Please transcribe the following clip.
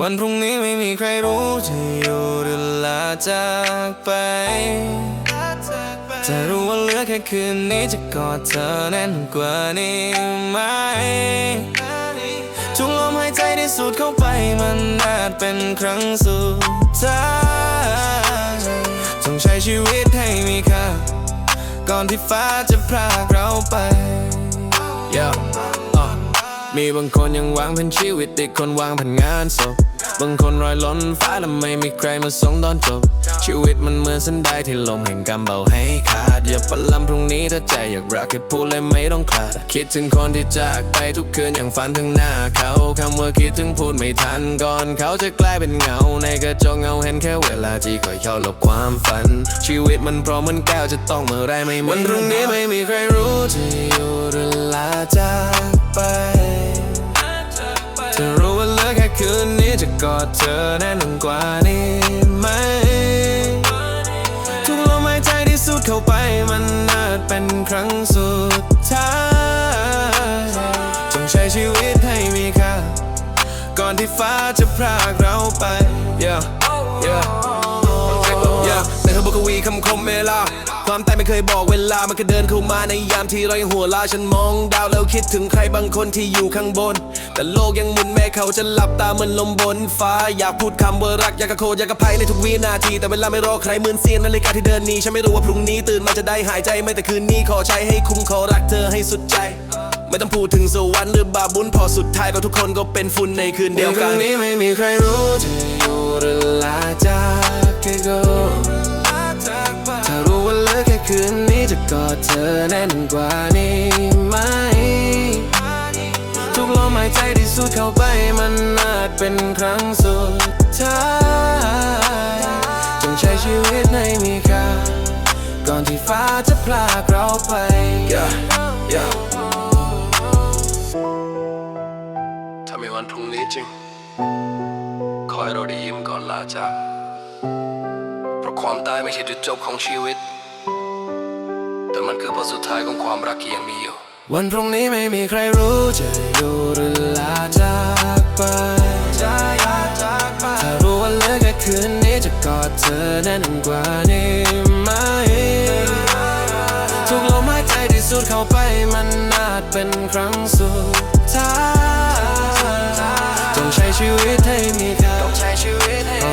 วันพรุ่งนี้ไม่มีใครรู้จะอยู่หรือลาจากไปจะรู้ว่าเหลือแค่คืนนี้จะกอดเธอแน่นกว่านี้ไหมทุกลมหายใจที่สูดเข้าไปมันอาจเป็นครั้งสุดท้ายจงใช้ชีวิตให้มีค่าก่อนที่ฟ้าจะพรากเราไป yeah. มีบางคนยังวางแผนชีวิตอีกคนวางแผนงานศพบางคนรอยล้นฟ้าและไม่มีใครมาส่งตอนจบ ชีวิตมันเหมือนเส้นได้ที่ลมแห่งกำเบาให้ขาด อย่าปลำพรุ่งนี้ถ้าใจอยากรักแค่พูดเลยไม่ต้องคลาด คิดถึงคนที่จากไปทุกคืนอย่างฝันถึงหน้าเขาคำว่าคิดถึงพูดไม่ทันก่อนเขาจะกลายเป็นเงา ในกระจกเงาเห็นแค่เวลาที่คอยเข้าลบความฝัน ชีวิตมันพร้อมมันแก้วจะต้องเมื่อไรไม่วันพรุ่งนี้ไม่มีใครรู้จะอยู่ จะกอดเธอแน่นกว่านี้ไหม ทุกลมหายใจที่สุดเข้าไปมันอาจเป็นครั้งสุดท้ายจงใช้ชีวิตให้มีค่า ก่อนที่ฟ้าจะพรากเราไป yeah yeah yeah ในเธอบกวีคำคมเวลา ความตายไม่เคยบอกเวลา มันก็เดินเข้ามาในยามที่เรายังหัวลา ฉันมองดาวแล้วคิดถึงใครบางคนที่อยู่ข้างบน แต่โลกยังหมุนแม้เขาจะหลับตาเหมือนลมบนฟ้า อยากพูดคำว่ารักอยากกระโคอยากกระไพในทุกวินาที แต่เวลาไม่รอใครเหมือนเสียงนาฬิกาที่เดินหนีฉันไม่รู้ว่าพรุ่งนี้ตื่นมาจะได้หายใจไหม่แต่คืนนี้ขอใช้ให้คุ้มขอรักเธอให้สุดใจ ไม่ต้องพูดถึงสวรรค์หรือบาปบุญพอสุดท้ายเราทุกคนก็เป็นฝุ่นในคืนเดียวกันนี้ไม่มีใครรู้จะอยู่หรือลาจาก แค่ก็ถ้ารู้ว่าเหลือแค่คืนนี้จะกอดเธอแน่นกว่านี้ไหม ทุกลมหายใจที่สูดเข้าไปมันอาจเป็นครั้งสุดท้ายจงใช้ชีวิตให้มีค่าก่อนที่ฟ้าจะพลากเราไป yeah, yeah. ถ้ามีวันพรุ่งนี้จริง ขอให้เราได้ยิ้มก่อนลาจากเพ ราะความตายไม่ใช่จุดจบของชีวิต แต่มันคือบทสุดท้ายของความรักที่ยังมีอยู่ วันพรุ่งนี้ไม่มีใครรู้จะอยู่หรือลาจากไปจะอยาจากไปถ้ารู้ว่าเหลือแค่คืนนี้จะกอดเธอแน่นกว่านี้ไหมทุกลมหายใจที่สูดเข้าไปมันอาจเป็นครั้งสุดท้ายจงใช้ชีวิตให้มีค่าต้องใช้ชีวิตให้